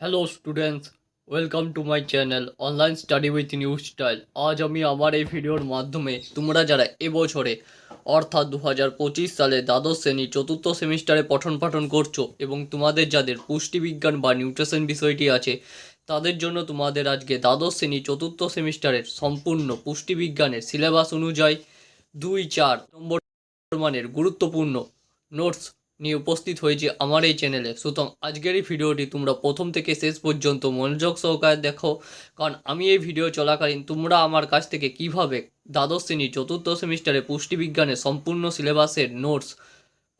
Hello students welcome to my channel online study with new style আজ আমি আমার এই ভিডিওর মাধ্যমে তোমরা যারা এবছরে, অর্থাৎ দু হাজার পঁচিশ সালে দ্বাদশ শ্রেণি, চতুর্থ সেমিস্টারে পঠন পাঠন করছ এবং তোমাদের যাদের পুষ্টিবিজ্ঞান বা নিউট্রিশন বিষয়টি আছে, তাদের জন্য তোমাদের আজকে দ্বাদশ শ্রেণি, চতুর্থ সেমিস্টারের সম্পূর্ণ পুষ্টিবিজ্ঞানের সিলেবাস অনুযায়ী দুই চার নম্বর মানের গুরুত্বপূর্ণ নোটস নিয়ে উপস্থিত হয়েছি আমার এই চ্যানেলে সুতরাং আজকের এই ভিডিওটি তোমরা প্রথম থেকে শেষ পর্যন্ত মনোযোগ সহকারে দেখো, কারণ আমি এই ভিডিও চলাকালীন তোমরা আমার কাছ থেকে কীভাবে দ্বাদশ শ্রেণি, চতুর্থ সেমিস্টারে পুষ্টিবিজ্ঞানের সম্পূর্ণ সিলেবাসের নোটস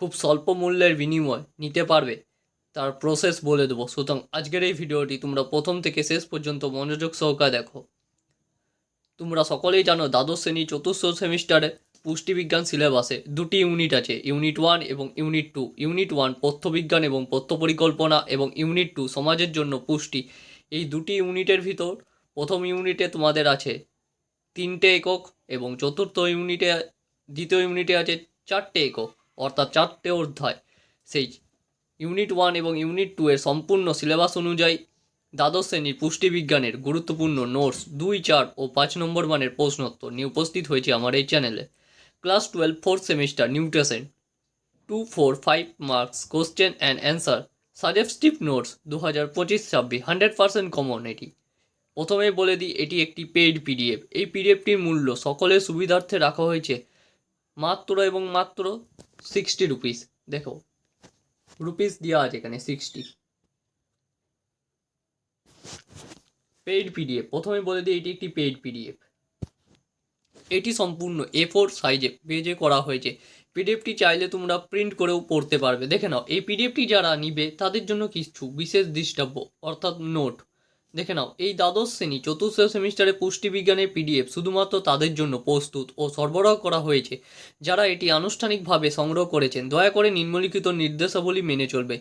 খুব স্বল্প মূল্যের বিনিময় নিতে পারবে, তার প্রসেস বলে দেবো। সুতরাং আজকের এই ভিডিওটি তোমরা প্রথম থেকে শেষ পর্যন্ত মনোযোগ সহকারে দেখো। তোমরা সকলেই জানো দ্বাদশ শ্রেণি, চতুর্থ সেমিস্টারে পুষ্টিবিজ্ঞান সিলেবাসে দুটি ইউনিট আছে, ইউনিট ওয়ান এবং ইউনিট টু। ইউনিট ওয়ান পথ্যবিজ্ঞান এবং পথ্য পরিকল্পনা এবং ইউনিট টু সমাজের জন্য পুষ্টি। এই দুটি ইউনিটের ভিতর প্রথম ইউনিটে তোমাদের আছে তিনটে একক এবং চতুর্থ ইউনিটে, দ্বিতীয় ইউনিটে আছে চারটে একক, অর্থাৎ চারটে অধ্যায়। সেই ইউনিট ওয়ান এবং ইউনিট টু এর সম্পূর্ণ সিলেবাস অনুযায়ী দ্বাদশ শ্রেণির পুষ্টিবিজ্ঞানের গুরুত্বপূর্ণ নোটস দুই, চার ও পাঁচ নম্বর মানের প্রশ্নোত্তর নিয়ে উপস্থিত হয়েছে আমার এই চ্যানেলে। Class twelve fourth semester nutrition two four five marks question and answer suggestive notes দু হাজার পঁচিশ ছাব্বিশ হান্ড্রেড পার্সেন্ট কমন এটি। প্রথমে বলে দিই, এটি একটি পেইড পিডিএফ এই পিডিএফটির মূল্য সকলের সুবিধার্থে রাখা হয়েছে। মাত্র এবং মাত্র সিক্সটি রুপিস দেখো রুপিস দেওয়া আছে এখানে সিক্সটি পেইড পিডিএফ প্রথমে বলে দিই, এটি একটি পেইড পিডিএফ এটি সম্পূর্ণ এ ফোর সাইজে পেজে করা হয়েছে। পিডিএফটি চাইলে তোমরা প্রিন্ট করেও পড়তে পারবে। দেখে নাও, এই পিডিএফটি যারা নিবে, তাদের জন্য কিছু বিশেষ দৃষ্টাব্য, অর্থাৎ নোট দেখে নাও, এই দ্বাদশ শ্রেণি, চতুর্থ সেমিস্টারে পুষ্টিবিজ্ঞানের পিডিএফ শুধুমাত্র তাদের জন্য প্রস্তুত ও সরবরাহ করা হয়েছে। যারা এটি আনুষ্ঠানিকভাবে সংগ্রহ করেছেন, দয়া করে নিম্নলিখিত নির্দেশাবলী মেনে চলবে।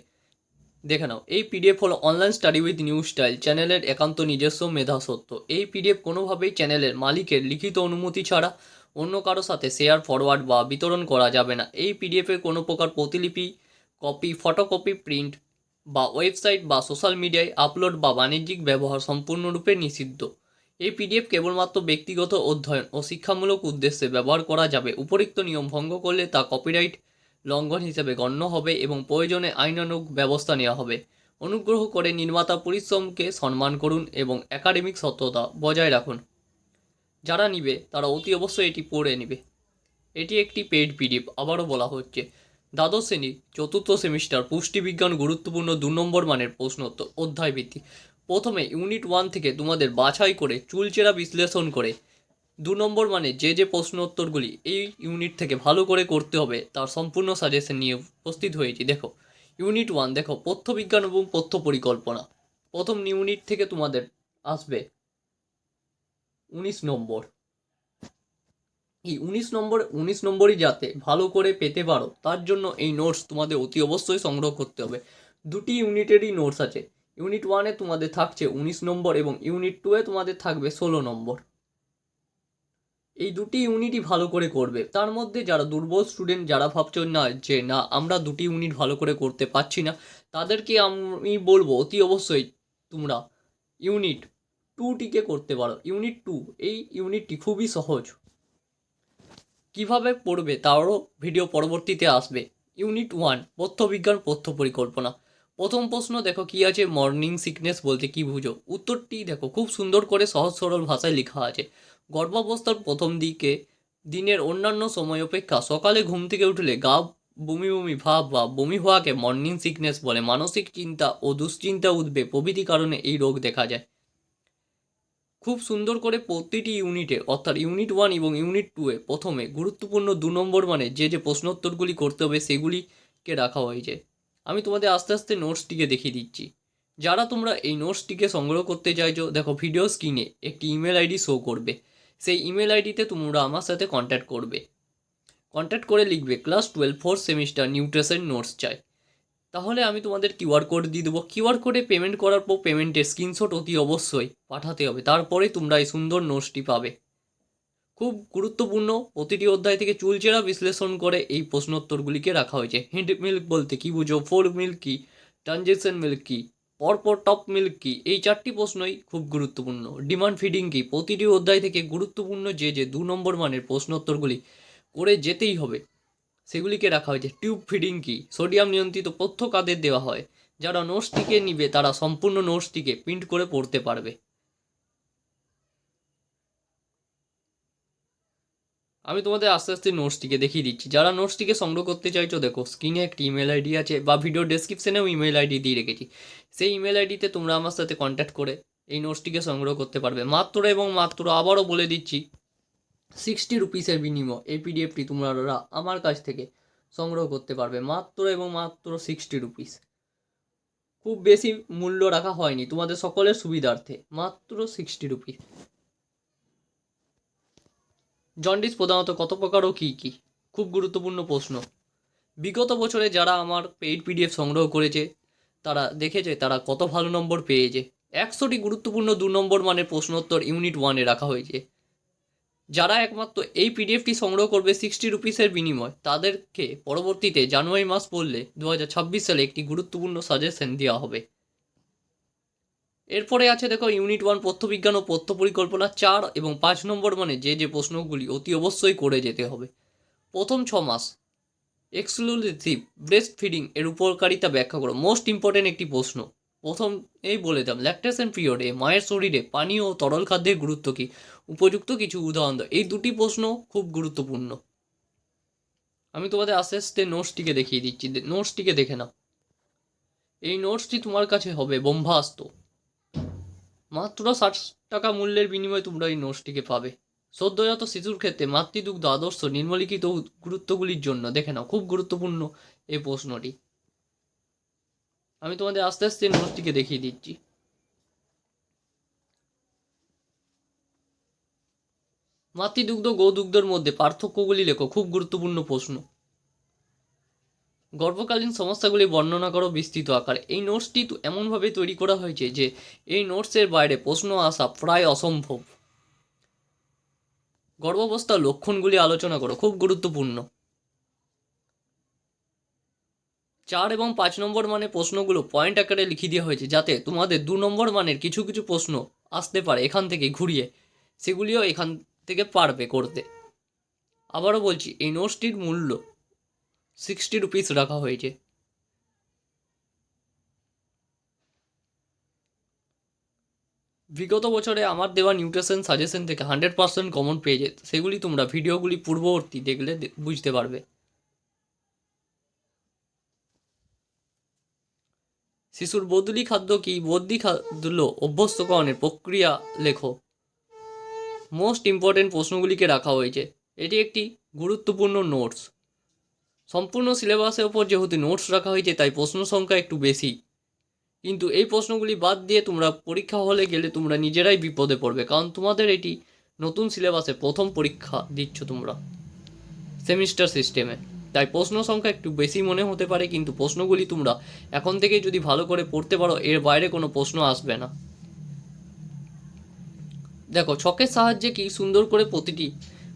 দেখে নাও। এই পিডিএফ হলো online study with new style চ্যানেলের একান্ত নিজস্ব মেধা সত্য এই পিডিএফ কোনোভাবেই চ্যানেলের মালিকের লিখিত অনুমতি ছাড়া অন্য কারও সাথে শেয়ার ফরওয়ার্ড বা বিতরণ করা যাবে না। এই পিডিএফের কোনো প্রকার প্রতিলিপি কপি ফটোকপি প্রিন্ট বা ওয়েবসাইট বা সোশ্যাল মিডিয়ায় আপলোড বা বাণিজ্যিক ব্যবহার সম্পূর্ণরূপে নিষিদ্ধ। এই পিডিএফ কেবলমাত্র ব্যক্তিগত অধ্যয়ন ও শিক্ষামূলক উদ্দেশ্যে ব্যবহার করা যাবে। উপরিক্ত নিয়ম ভঙ্গ করলে তা কপিরাইট লঙ্ঘন হিসেবে গণ্য হবে এবং প্রয়োজনে আইনানুগ ব্যবস্থা নেওয়া হবে। অনুগ্রহ করে নির্মাতা পরিশ্রমকে সম্মান করুন এবং একাডেমিক সত্যতা বজায় রাখুন। যারা নিবে, তারা অতি অবশ্যই এটি পড়ে নেবে। এটি একটি পেইড পিডিএফ, আবারও বলা হচ্ছে। দ্বাদশ শ্রেণি চতুর্থ সেমিস্টার পুষ্টিবিজ্ঞান গুরুত্বপূর্ণ দু নম্বর মানের প্রশ্নোত্তর অধ্যায় ভিত্তিক প্রথমে ইউনিট ওয়ান থেকে তোমাদের বাছাই করে চুলচেরা বিশ্লেষণ করে দু নম্বর মানে যে যে প্রশ্ন উত্তরগুলি এই ইউনিট থেকে ভালো করে করতে হবে, তার সম্পূর্ণ সাজেশন নিয়ে উপস্থিত হয়েছি। দেখো ইউনিট ওয়ান দেখো, পথ্যবিজ্ঞান এবং পথ্য পরিকল্পনা। প্রথম ইউনিট থেকে তোমাদের আসবে উনিশ নম্বর। এই উনিশ নম্বর, উনিশ নম্বরই যাতে ভালো করে পেতে পারো, তার জন্য এই নোটস তোমাদের অতি অবশ্যই সংগ্রহ করতে হবে। দুটি ইউনিটেরই নোটস আছে। ইউনিট ওয়ানে তোমাদের থাকছে উনিশ নম্বর এবং ইউনিট টুয়ে তোমাদের থাকবে ষোলো নম্বর। এই দুটি ইউনিটই ভালো করে করবে। তার মধ্যে যারা দুর্বল স্টুডেন্ট যারা ভাবছ না যে না, আমরা দুটি ইউনিট ভালো করে করতে পারছি না, তাদেরকে আমি বলব অতি অবশ্যই তোমরা ইউনিট টুটিকে করতে পারো। ইউনিট টু এই ইউনিটটি খুবই সহজ। কীভাবে পড়বে তারও ভিডিও পরবর্তীতে আসবে। ইউনিট ওয়ান পথ্যবিজ্ঞান পথ্য পরিকল্পনা। প্রথম প্রশ্ন, দেখো কি আছে? মর্নিং সিকনেস বলতে কি বুঝো? উত্তরটি দেখো, খুব সুন্দর করে সহজ সরল ভাষায় লেখা আছে। গর্ভাবস্থার প্রথম দিকে, দিনের অন্যান্য সময় অপেক্ষা। সকালে ঘুম থেকে উঠলে গা বমি বমি ভাব বা বমি হওয়াকে মর্নিং সিকনেস বলে। মানসিক চিন্তা ও দুশ্চিন্তা উঠবে প্রভৃতি কারণে এই রোগ দেখা যায়। খুব সুন্দর করে প্রতিটি ইউনিটে অর্থাৎ ইউনিট ওয়ান এবং ইউনিট টুয়ে প্রথমে গুরুত্বপূর্ণ দু নম্বর মানে যে যে প্রশ্নোত্তরগুলি করতে হবে সেগুলিকে রাখা হয়েছে আমি তোমাদের আস্তে আস্তে নোটসটিকে দেখিয়ে দিচ্ছি। যারা তোমরা এই নোটসটিকে সংগ্রহ করতে চাইছো, দেখো ভিডিও স্ক্রিনে একটি ইমেল আইডি শো করবে। সেই ইমেল আইডিতে তোমরা আমার সাথে কন্ট্যাক্ট করবে। কন্ট্যাক্ট করে লিখবে class twelve fourth semester nutrition notes চাই। তাহলে আমি তোমাদের কিউআর কোড দিয়ে দেবো। কিউআর কোডে পেমেন্ট করার পর পেমেন্টের স্ক্রিনশট অতি অবশ্যই পাঠাতে হবে। তারপরে তোমরা এই সুন্দর নোটসটি পাবে। খুব গুরুত্বপূর্ণ, প্রতিটি অধ্যায় থেকে চুলচেরা বিশ্লেষণ করে এই প্রশ্নোত্তরগুলিকে রাখা হয়েছে। হিন্ট মিল্ক বলতে কি বুঝো? ফোর মিল্ক কি? ট্রানজেকশন মিল্ক কি? পরপর টপ মিল্ক কি? এই চারটি প্রশ্নই খুব গুরুত্বপূর্ণ। ডিমান্ড ফিডিং কি? প্রতিটি অধ্যায় থেকে গুরুত্বপূর্ণ যে যে দু নম্বর মানের প্রশ্নোত্তরগুলি করে যেতেই হবে, সেগুলিকে রাখা হয়েছে। টিউব ফিডিং কি? সোডিয়াম নিয়ন্ত্রিত পথ্য কাদের দেওয়া হয়? যারা নোটসটিকে নিবে, তারা সম্পূর্ণ নোটসটিকে প্রিন্ট করে পড়তে পারবে। আমি তোমাদের আস্তে আস্তে নোটসটিকে দেখিয়ে দিচ্ছি। যারা নোটসটিকে সংগ্রহ করতে চাইছো, দেখো স্ক্রিনে একটি ইমেল আইডি আছে বা ভিডিও ডেসক্রিপশনেও ইমেল আইডি দিয়ে রেখেছি। সেই ইমেল আইডিতে তোমরা আমার সাথে কন্ট্যাক্ট করে এই নোটসটিকে সংগ্রহ করতে পারবে। মাত্র এবং মাত্র আবারও বলে দিচ্ছি সিক্সটি রুপিসের বিনিময় এই পিডিএফটি তোমরা আমার কাছ থেকে সংগ্রহ করতে পারবে। মাত্র এবং মাত্র সিক্সটি রুপিস খুব বেশি মূল্য রাখা হয়নি তোমাদের সকলের সুবিধার্থে। মাত্র সিক্সটি রুপিস জন্ডিস প্রধানত কত প্রকার ও কী কী? খুব গুরুত্বপূর্ণ প্রশ্ন। বিগত বছরে যারা আমার পেইড পিডিএফ সংগ্রহ করেছে, তারা দেখেছে তারা কত ভালো নম্বর পেয়েছে। একশোটি গুরুত্বপূর্ণ দু নম্বর মানের প্রশ্নোত্তর ইউনিট ওয়ানে রাখা হয়েছে। যারা একমাত্র এই পিডিএফটি সংগ্রহ করবে সিক্সটি রুপিসের বিনিময়, তাদেরকে পরবর্তীতে জানুয়ারি মাস পড়লে দু হাজার ছাব্বিশ সালে একটি গুরুত্বপূর্ণ সাজেশন দেওয়া হবে। এরপরে আছে দেখো ইউনিট ওয়ান পথ্যবিজ্ঞান ও পথ্য পরিকল্পনা চার এবং পাঁচ নম্বর মানে যে যে প্রশ্নগুলি অতি অবশ্যই করে যেতে হবে। প্রথম ছ মাস এক্সক্লুসিভ ব্রেস্ট ফিডিং এর উপকারিতা ব্যাখ্যা করো। মোস্ট ইম্পর্টেন্ট একটি প্রশ্ন। প্রথম এই বলে দিলাম ল্যাকটেশন পিরিয়ডে মায়ের শরীরে পানীয় ও তরল খাদ্যের গুরুত্ব কী? উপযুক্ত কিছু উদাহরণ দাও। এই দুটি প্রশ্ন খুব গুরুত্বপূর্ণ। আমি তোমাদের আস্তে আস্তে নোটসটিকে দেখিয়ে দিচ্ছি। নোটসটিকে দেখে নাও। এই নোটসটি তোমার কাছে হবে বোম্ভাস্ত মাত্র ষাট টাকা মূল্যের বিনিময়ে তোমরা এই নোটসটিকে পাবে। সদ্যজাত শিশুর ক্ষেত্রে মাতৃদুগ্ধ আদর্শ নিম্নলিখিত গুরুত্বগুলির জন্য, দেখে নাও, খুব গুরুত্বপূর্ণ এই প্রশ্নটি। আমি তোমাদের আস্তে আস্তে নোটসটিকে দেখিয়ে দিচ্ছি। মাতৃদুগ্ধ গোদুগ্ধের মধ্যে পার্থক্যগুলি লেখো, খুব গুরুত্বপূর্ণ প্রশ্ন। গর্ভকালীন সমস্যাগুলি বর্ণনা করো বিস্তৃত আকারে। এই নোটসটি তো এমনভাবে তৈরি করা হয়েছে যে, এই নোটসের বাইরে প্রশ্ন আসা প্রায় অসম্ভব। গর্ভাবস্থার লক্ষণগুলি আলোচনা করো, খুব গুরুত্বপূর্ণ। চার এবং পাঁচ নম্বর মানে প্রশ্নগুলো পয়েন্ট আকারে লিখে দেওয়া হয়েছে যাতে তোমাদের দু নম্বর মানের কিছু কিছু প্রশ্ন আসতে পারে এখান থেকে ঘুরিয়ে। সেগুলিও এখান থেকে পারবে করতে। আবারও বলছি, এই নোটসটির মূল্য সিক্সটি রুপিস রাখা হয়েছে। বিগত বছরে আমার দেওয়া নিউট্রিশন সাজেশন থেকে হান্ড্রেড পার্সেন্ট কমন পেয়ে যেত। সেগুলি তোমরা ভিডিওগুলি পূর্ববর্তী দেখলে বুঝতে পারবে। শিশুর বদলি খাদ্য কি? বদলি খাদ্য অভ্যস্তকরণের প্রক্রিয়া লেখো। মোস্ট ইম্পর্টেন্ট প্রশ্নগুলিকে রাখা হয়েছে। এটি একটি গুরুত্বপূর্ণ নোটস সম্পূর্ণ সিলেবাসের ওপর যেহেতু নোটস রাখা হয়েছে, তাই প্রশ্ন সংখ্যা একটু বেশি। কিন্তু এই প্রশ্নগুলি বাদ দিয়ে তোমরা পরীক্ষা হলে গেলে তোমরা নিজেরাই বিপদে পড়বে, কারণ তোমাদের এটি নতুন সিলেবাসে প্রথম পরীক্ষা দিচ্ছ তোমরা সেমিস্টার সিস্টেমে। তাই প্রশ্ন সংখ্যা একটু বেশি মনে হতে পারে, কিন্তু প্রশ্নগুলি তোমরা এখন থেকে যদি ভালো করে পড়তে পারো, এর বাইরে কোনো প্রশ্ন আসবে না। দেখো, ছকের সাহায্যে কি সুন্দর করে প্রতিটি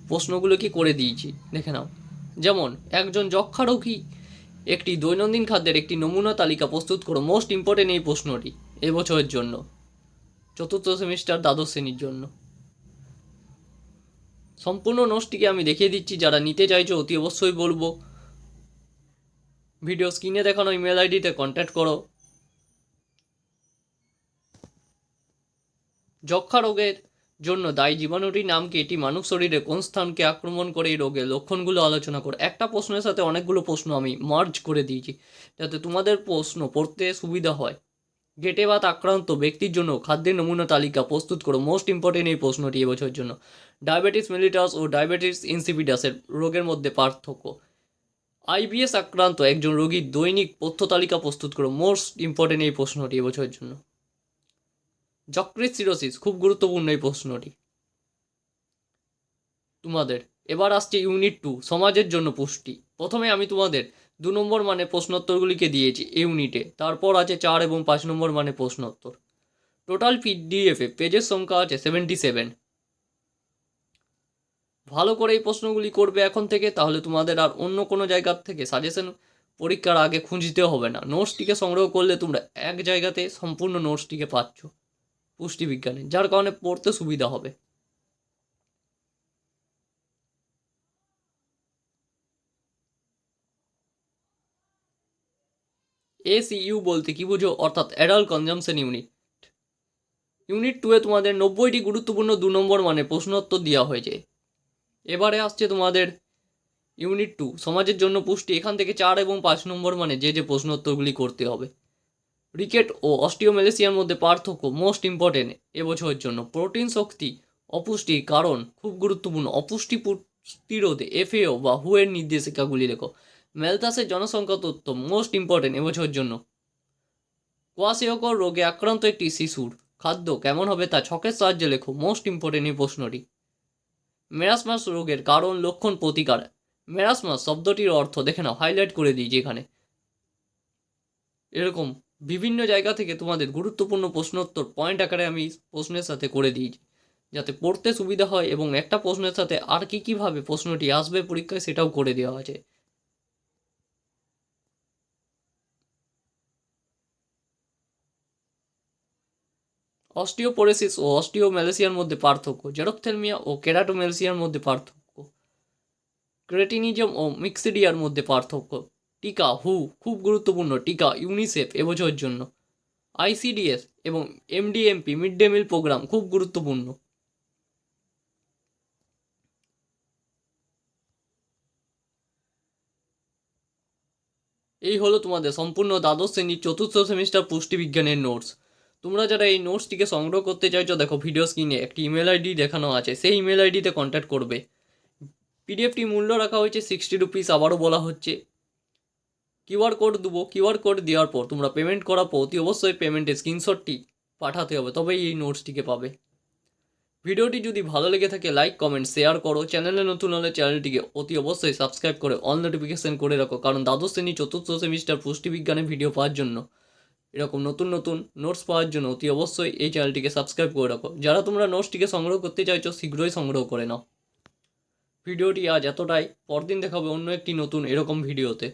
প্রশ্নগুলো কি করে দিয়েছি। দেখে নাও। যেমন, একজন যক্ষা রোগী একটি দৈনন্দিন খাদ্যের একটি নমুনা তালিকা প্রস্তুত করো মোস্ট ইম্পর্টেন্ট এই প্রশ্নটি এবছরের জন্য, চতুর্থ সেমিস্টার দ্বাদশ শ্রেণির জন্য। সম্পূর্ণ নোটসটিকে আমি দেখিয়ে দিচ্ছি, যারা নিতে চাইছো অতি অবশ্যই বলব। ভিডিও স্ক্রিনে দেখানো ইমেল আইডিতে কন্ট্যাক্ট করো। যক্ষা রোগের জন্য দায়ী জীবাণুটির নাম কি? এটি মানব শরীরে কোন স্থানকে আক্রমণ করে এই রোগের লক্ষণগুলো আলোচনা করো। একটা প্রশ্নের সাথে অনেকগুলো প্রশ্ন আমি মার্জ করে দিয়েছি, যাতে তোমাদের প্রশ্ন পড়তে সুবিধা হয়। গেটে বাত আক্রান্ত ব্যক্তির জন্য খাদ্যের নমুনা তালিকা প্রস্তুত করো। মোস্ট ইম্পর্টেন্ট এই প্রশ্নটি এবছরের জন্য। ডায়াবেটিস মেলিটাস ও ডায়াবেটিস ইনসিপিডাসের রোগের মধ্যে পার্থক্য। আইবিএস আক্রান্ত একজন রোগীর দৈনিক তথ্য তালিকা প্রস্তুত করো। মোস্ট ইম্পর্টেন্ট এই প্রশ্নটি এবছরের জন্য। যকৃত সিরোসিস খুব গুরুত্বপূর্ণ এই প্রশ্নটি। তোমাদের, এবার আসছে ইউনিট টু, সমাজের জন্য পুষ্টি। প্রথমে আমি তোমাদের দু নম্বর মানে প্রশ্নোত্তরগুলিকে দিয়েছি ইউনিটে। তারপর আছে চার এবং পাঁচ নম্বর মানে প্রশ্নোত্তর। টোটাল পিডিএফে পেজের সংখ্যা আছে সেভেন্টি সেভেন ভালো করে এই প্রশ্নগুলি করবে এখন থেকে, তাহলে তোমাদের আর অন্য কোনো জায়গার থেকে সাজেশন পরীক্ষার আগে খুঁজতে হবে না। নোটসটিকে সংগ্রহ করলে তোমরা এক জায়গাতে সম্পূর্ণ নোটসটিকে পাচ্ছ। পুষ্টিবিজ্ঞানে, যার কারণে পড়তে সুবিধা হবে। এসইউ বলতে কি বুঝো? অর্থাৎ অ্যাডাল্ট কনজামশন ইউনিট ইউনিট টুয়ে তোমাদের নব্বইটি গুরুত্বপূর্ণ দু নম্বর মানে প্রশ্নোত্তর দেওয়া হয়েছে। এবারে আসছে তোমাদের ইউনিট টু সমাজের জন্য পুষ্টি। এখান থেকে চার এবং পাঁচ নম্বর মানে যে যে প্রশ্নোত্তরগুলি করতে হবে। রিকেট ও অস্টিওমেলেসিয়ার মধ্যে পার্থক্য মোস্ট ইম্পর্টেন্ট এবছরের জন্য। প্রোটিন শক্তি অপুষ্টির কারণ খুব গুরুত্বপূর্ণ। অপুষ্টি পুষ্টিরোধে এফএও বা হুয়ের নির্দেশিকাগুলি লেখো। ম্যালথাসের জনসংখ্যা তথ্য মোস্ট ইম্পর্টেন্ট এবছরের জন্য। কোয়াশিয়কর রোগে আক্রান্ত একটি শিশুর খাদ্য কেমন হবে তা ছকের সাহায্যে লেখো মোস্ট ইম্পর্টেন্ট এই প্রশ্নটি। মেরাসমাস রোগের কারণ, লক্ষণ, প্রতিকার। মেরাসমাস শব্দটির অর্থ দেখে নাও হাইলাইট করে দিই যেখানে। এরকম বিভিন্ন জায়গা থেকে তোমাদের গুরুত্বপূর্ণ প্রশ্নোত্তর পয়েন্ট আকারে আমি প্রশ্নের সাথে করে দিই যাতে পড়তে সুবিধা হয় এবং একটা প্রশ্নের সাথে আর কি কীভাবে প্রশ্নটি আসবে পরীক্ষায় সেটাও করে দেওয়া আছে। অস্টিওপোরেসিস ও অস্টিওম্যালেসিয়ার মধ্যে পার্থক্য জেরোপথেলমিয়া ও কেরাটোমেলসিয়ার মধ্যে পার্থক্য, ক্রেটিনিজম ও মিক্সিডিয়ার মধ্যে পার্থক্য। টিকা, হু, খুব গুরুত্বপূর্ণ টিকা, ইউনিসেফ এবছরের জন্য। আইসিডিএস এবং MDMP mid day meal programme খুব গুরুত্বপূর্ণ। এই হলো তোমাদের সম্পূর্ণ দ্বাদশ শ্রেণির চতুর্থ সেমিস্টার পুষ্টিবিজ্ঞানের নোটস। তোমরা যারা এই নোটসটিকে সংগ্রহ করতে চাইছো, দেখো ভিডিও স্ক্রিনে একটি ইমেল আইডি দেখানো আছে। সেই ইমেল আইডিতে কন্ট্যাক্ট করবে। পিডিএফটি মূল্য রাখা হয়েছে সিক্সটি রুপিস, আবারও বলা হচ্ছে। কিউআর কোড দেবো কিউআর কোড দেওয়ার পর তোমরা পেমেন্ট করার পর অতি অবশ্যই পেমেন্টের স্ক্রিনশটটি পাঠাতে হবে, তবেই এই নোটসটিকে পাবে। ভিডিওটি যদি ভালো লেগে থাকে লাইক কমেন্ট শেয়ার করো। চ্যানেলে নতুন হলে চ্যানেলটিকে অতি অবশ্যই সাবস্ক্রাইব করে অল নোটিফিকেশান করে রাখো, কারণ দ্বাদশ শ্রেণি, চতুর্থ সেমিস্টার পুষ্টিবিজ্ঞানের ভিডিও পাওয়ার জন্য, এরকম নতুন নতুন নোটস পাওয়ার জন্য অতি অবশ্যই এই চ্যানেলটিকে সাবস্ক্রাইব করে রাখো। যারা তোমরা নোটসটিকে সংগ্রহ করতে চাইছো, শীঘ্রই সংগ্রহ করে নাও। ভিডিওটি আজ এতটাই, পরদিন দেখাবে অন্য একটি নতুন এরকম ভিডিওতে